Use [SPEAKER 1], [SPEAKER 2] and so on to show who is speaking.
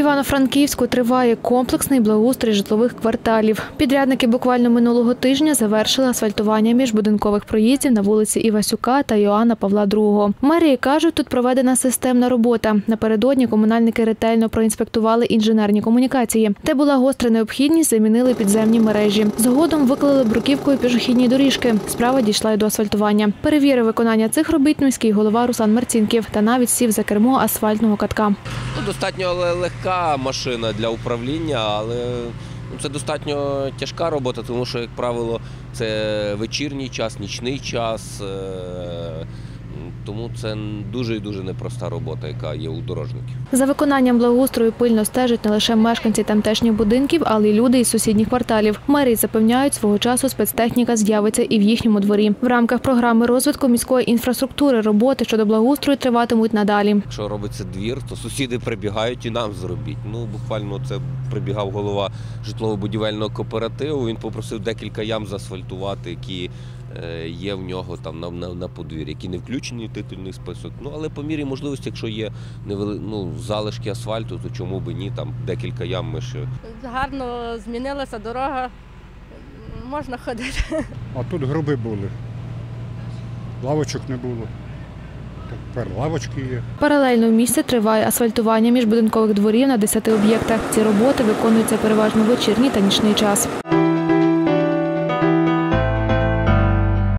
[SPEAKER 1] Івано-Франківську триває комплексний благоустрій житлових кварталів. Підрядники буквально минулого тижня завершили асфальтування міжбудинкових проїздів на вулиці Івасюка та Йоанна Павла II. Мерії кажуть, тут проведена системна робота. Напередодні комунальники ретельно проінспектували інженерні комунікації. Де була гостра необхідність, замінили підземні мережі. Згодом виклали бруківкою пішохідні доріжки. Справа дійшла й до асфальтування. Перевірив виконання цих робіт міський голова Руслан Марцінків та навіть сів за кермо асфальтного катка.
[SPEAKER 2] Ну, достатньо ле- легка машина для управління, але ну, це достатньо тяжка робота, тому що, як правило, це вечірній час, нічний час. Тому це дуже і дуже непроста робота, яка є у дорожників.
[SPEAKER 1] За виконанням благоустрою пильно стежать не лише мешканці тамтешніх будинків, але й люди із сусідніх кварталів. Мерії запевняють, свого часу спецтехніка з'явиться і в їхньому дворі. В рамках програми розвитку міської інфраструктури роботи щодо благоустрою триватимуть надалі.
[SPEAKER 2] Якщо робиться двір, то сусіди прибігають і нам зробіть. Ну, буквально це прибігав голова житлово-будівельного кооперативу. Він попросив декілька ям заасфальтувати, які е, є в нього там на, на, на подвір'ї, які не включені в титульний список. Ну, але по мірі можливості, якщо є невели... ну, залишки асфальту, то чому би ні, там декілька ям ми ще
[SPEAKER 3] Гарно змінилася дорога, можна ходити.
[SPEAKER 4] А тут гроби були. Лавочок не було. Тепер лавочки є.
[SPEAKER 1] Паралельно в місті триває асфальтування міжбудинкових дворів на 10 об'єктах. Ці роботи виконуються переважно в вечірній та нічний час.